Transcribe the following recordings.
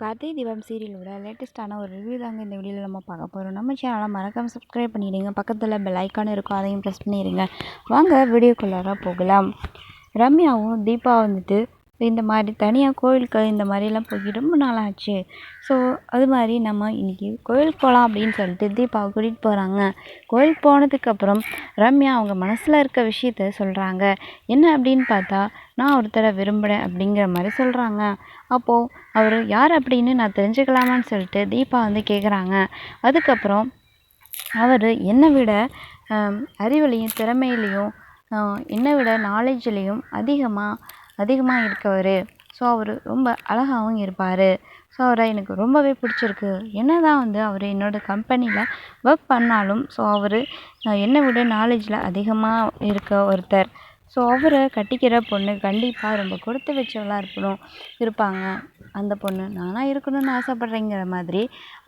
கார்த்திகை தீபம் சீரியலோட லேட்டஸ்ட்டான ஒரு ரிவ்யூ தாங்க இந்த வீடியோவில் நம்ம பார்க்க போகிறோம் நம்ம சேனலை மறக்காமல் சப்ஸ்கிரைப் பண்ணிடுங்க. பக்கத்தில் பெல் ஐக்கான் இருக்கும் அதையும் ப்ரெஸ் பண்ணிடுங்க. வாங்க வீடியோக்குள்ளார போகலாம். ரம்யாவும் தீபா வந்துட்டு இந்த மாதிரி தனியாக கோயிலுக்கு இந்த மாதிரிலாம் போய் ரொம்ப நாள் ஆச்சு ஸோ அது மாதிரி நம்ம இன்றைக்கி கோயிலுக்கு போகலாம் அப்படின்னு சொல்லிட்டு தீபாவை கூட்டிகிட்டு போகிறாங்க கோயிலுக்கு போனதுக்கப்புறம் ரம்யா அவங்க மனசில் இருக்க விஷயத்த சொல்கிறாங்க என்ன அப்படின்னு பார்த்தா நான் ஒருத்தரை விரும்புகிறேன் அப்படிங்கிற மாதிரி சொல்கிறாங்க அப்போது அவர் யார் அப்படின்னு நான் தெரிஞ்சுக்கலாமான்னு சொல்லிட்டு தீபா வந்து கேட்குறாங்க அதுக்கப்புறம் அவர் என்னை விட அறிவுலையும் திறமையிலையும் என்னை விட நாலேஜ்லேயும் அதிகமாக அதிகமாக இருக்கவர். ஸோ அவர் ரொம்ப அழகாகவும் இருப்பார். ஸோ அவரை எனக்கு ரொம்பவே பிடிச்சிருக்கு. என்ன தான் வந்து அவர் என்னோடய கம்பெனியில் ஒர்க் பண்ணாலும் ஸோ அவர் என்னை விட நாலேஜில் அதிகமாக இருக்க ஒருத்தர். ஸோ அவரை கட்டிக்கிற பொண்ணு கண்டிப்பாக ரொம்ப கொடுத்து வச்சவளாக இருக்கணும் இருப்பாங்க. அந்த பொண்ணு நானாக இருக்கணும்னு ஆசைப்பட்றேங்கிற மாதிரி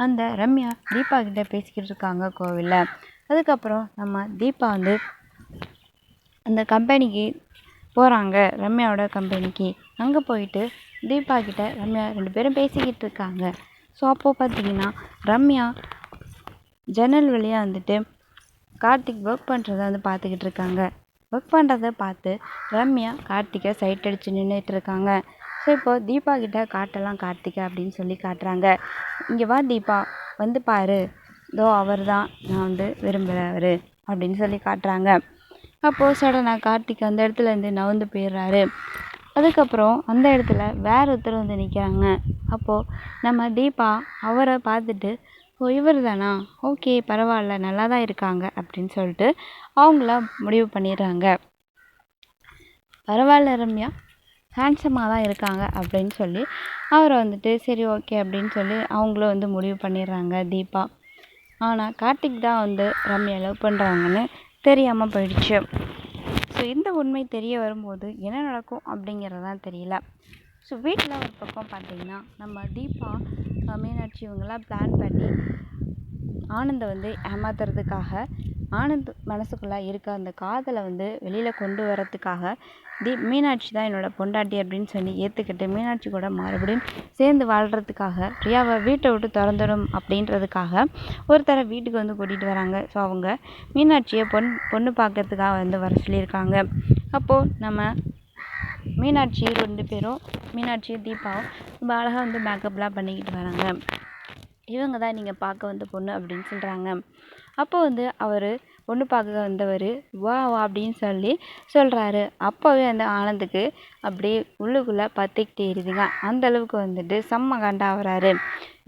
அந்த ரம்யா தீபா கிட்டே பேசிக்கிட்டு இருக்காங்க கோவிலில். அதுக்கப்புறம் நம்ம தீபா வந்து அந்த கம்பெனிக்கு போகிறாங்க ரம்யாவோட கம்பெனிக்கு அங்கே போயிட்டு தீபா கிட்ட ரம்யா ரெண்டு பேரும் பேசிக்கிட்டு இருக்காங்க. ஸோ அப்போது பார்த்தீங்கன்னா ரம்யா ஜன்னல் வழியாக வந்துட்டு கார்த்திக் ஒர்க் பண்ணுறத வந்து பார்த்துக்கிட்டு இருக்காங்க. ஒர்க் பண்ணுறத பார்த்து ரம்யா கார்த்திகை சைட் அடித்து நின்றுட்டு இருக்காங்க. ஸோ இப்போது தீபா கிட்ட காட்டலாம் கார்த்திகை அப்படின்னு சொல்லி காட்டுறாங்க. இங்கே வா தீபா வந்து பாரு. இதோ அவர் தான் நான் வந்து விரும்புகிறவர் அப்படின்னு சொல்லி காட்டுறாங்க. அப்போது சடனாக கார்த்திக் அந்த இடத்துலேருந்து நகர்ந்து போயிடுறாரு. அதுக்கப்புறம் அந்த இடத்துல வேற ஒருத்தர் வந்து நிற்கிறாங்க அப்போது நம்ம தீபா அவரை பார்த்துட்டு ஓ இவர் தானா? ஓகே பரவாயில்ல நல்லா தான் இருக்காங்க அப்படின்னு சொல்லிட்டு அவங்கள முடிவு பண்ணிடுறாங்க. பரவாயில்ல ரம்யா. ஹேண்ட்ஸமாக தான் இருக்காங்க அப்படின்னு சொல்லி அவரை வந்துட்டு சரி ஓகே அப்படின்னு சொல்லி அவங்களும் வந்து முடிவு பண்ணிடுறாங்க தீபா. ஆனால் கார்த்திக் தான் வந்து ரம்யா லவ் பண்ணுறாங்கன்னு தெரியாமல் போயிடுச்சு. ஸோ இந்த உண்மை தெரிய வரும்போது என்ன நடக்கும் அப்படிங்கிறது தான் தெரியல. ஸோ வீட்டில் ஒரு பக்கம் பார்த்திங்கன்னா நம்ம தீபா மீனாட்சி இவங்கெல்லாம் பிளான் பண்ணி ஆனந்தை வந்து ஏமாத்துறதுக்காக ஆனந்த் மனசுக்குள்ளே இருக்க அந்த காதலை வந்து வெளியில் கொண்டு வரத்துக்காக தி மீனாட்சி தான் என்னோடய பொண்டாட்டி அப்படின்னு சொல்லி ஏற்றுக்கிட்டு மீனாட்சி கூட மறுபடியும் சேர்ந்து வாழ்கிறதுக்காக ரியாவை வீட்டை விட்டு திறந்துடும் அப்படின்றதுக்காக ஒருத்தரை வீட்டுக்கு வந்து கூட்டிகிட்டு வராங்க. ஸோ அவங்க மீனாட்சியை பொன் பொண்ணு பார்க்கறதுக்காக வந்து வர சொல்லியிருக்காங்க. அப்போது நம்ம மீனாட்சி ரெண்டு பேரும் மீனாட்சி தீபாவும் ரொம்ப அழகாக வந்து மேக்கப்லாம் பண்ணிக்கிட்டு வராங்க. இவங்க தான் நீங்கள் பார்க்க வந்த பொண்ணு அப்படின்னு சொல்கிறாங்க அப்போ வந்து அவர் பொண்ணு பார்க்க வந்தவர் வா வா அப்படின்னு சொல்லி சொல்கிறாரு அப்போவே அந்த ஆனந்துக்கு அப்படியே உள்ளுக்குள்ளே பற்றிக்கிட்டே இருதுங்க அந்தளவுக்கு வந்துட்டு செம்ம கண்டாகிறாரு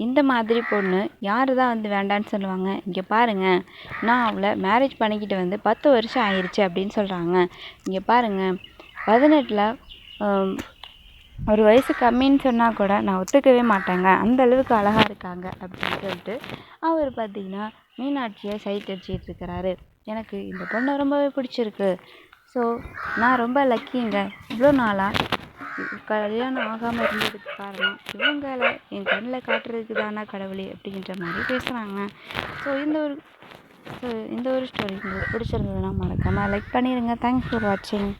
இந்த மாதிரி பொண்ணு யார் தான் வந்து வேண்டான்னு சொல்லுவாங்க? இங்கே பாருங்கள் நான் அவளை மேரேஜ் பண்ணிக்கிட்டு வந்து பத்து வருஷம் ஆயிடுச்சு அப்படின்னு சொல்கிறாங்க இங்கே பாருங்கள் பதினெட்டில் ஒரு வயசு கம்மின்னு சொன்னால் கூட நான் ஒத்துக்கவே மாட்டேங்க. அந்த அளவுக்கு அழகாக இருக்காங்க அப்படின்னு சொல்லிட்டு அவர் பார்த்தீங்கன்னா மீனாட்சியை சைட் அடிச்சிட்டு இருக்கிறாரு எனக்கு இந்த பொண்ணை ரொம்பவே பிடிச்சிருக்கு. ஸோ நான் ரொம்ப லக்கிங்க இவ்வளோ நாளாக கல்யாணம் ஆகாமல் இருந்ததுக்கு காரணம் இவங்களை என் கண்ணில் காட்டுறதுக்கு தானா கடவுளே அப்படின்ற மாதிரி பேசுகிறாங்க ஸோ இந்த ஒரு ஸோ இந்த ஒரு ஸ்டோரி உங்களுக்கு பிடிச்சிருந்ததுன்னா மறக்காமல் லைக் பண்ணிடுங்க தேங்க்ஸ் ஃபார் வாட்சிங்